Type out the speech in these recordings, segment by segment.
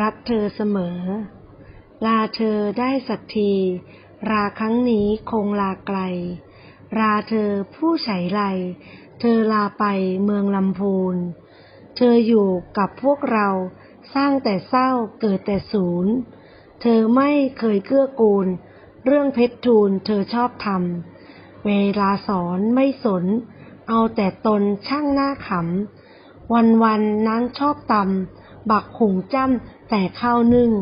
รักเธอเสมอ ลาเธอได้สักที ราครั้งนี้คงลาไกล ราเธอผู้ไฉไลเธอลาไปเมืองลำพูน เธออยู่กับพวกเราสร้างแต่เศร้าเกิดแต่ศูนย์ เธอไม่เคยเกื้อกูล เรื่องเพชรทูลเธอชอบทำ เวลาสอนไม่สน เอาแต่ตนช่างหน้าขำ วันวันนางชอบตำ บักหุงจ้ำแต่ข้าวนึ่ง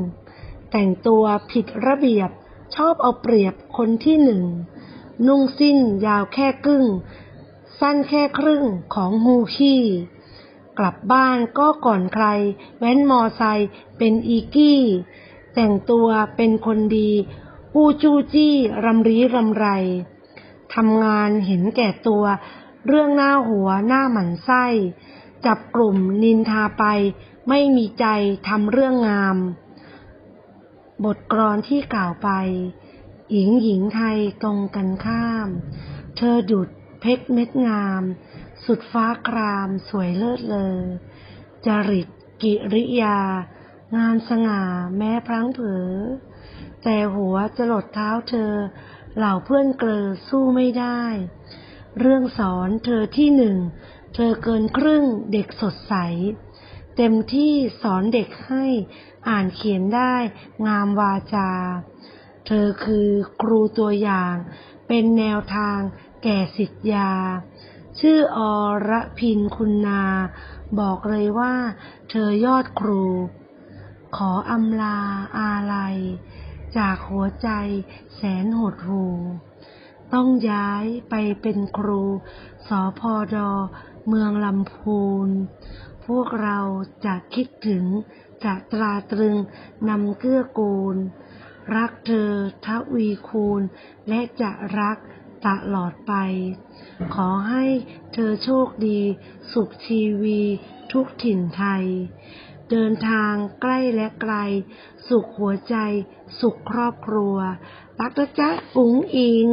แต่งตัวผิดระเบียบชอบเอาเปรียบคนที่หนึ่ง นุ่งสิ้นยาวแค่กึ่ง สั้นแค่ครึ่งของฮูขี้ กลับบ้านก็ก่อนใคร แว้นมอไซค์เป็นอีกี้ แต่งตัวเป็นคนดี อู้จู้จี้รำรีรำไรทำงานเห็นแก่ตัว เรื่องหน้าหัวหน้าหมันไส้ จับกลุ่มนินทาไป ไม่มีใจทำเรื่องงาม บทกลอนที่กล่าวไป หญิงหญิงไทยตรงกันข้าม เธอดุดเพชรเม็ดงาม สุดฟ้าครามสวยเลิศเลอจริตกิริยา งามสง่าแม้พลั้งเผลอแต่หัวจะหลดเท้าเธอ เหล่าเพื่อนเกลอสู้ไม่ได้ เรื่องสอนเธอที่หนึ่ง เธอเกินครึ่งเด็กสดใส เต็มที่สอนเด็กให้อ่านเขียนได้ งามวาจา เธอคือครูตัวอย่าง เป็นแนวทางแก่สิทธยา ชื่ออรพินคุณนา บอกเลยว่า เธอยอดครู ขออำลาอาลัย จากหัวใจแสนหดหู่ ต้องย้ายไปเป็นครูสอพอดอเมืองลำพูน พวกเราจะคิดถึง จะตราตรึงนำเกื้อกูล รักเธอทวีคูณ และจะรักตลอดไป ขอให้เธอโชคดี สุขชีวี ทุกถิ่นไทย เดินทางใกล้และไกล สุขหัวใจ สุขครอบครัว รักนะจ๊ะอุ๋งอิง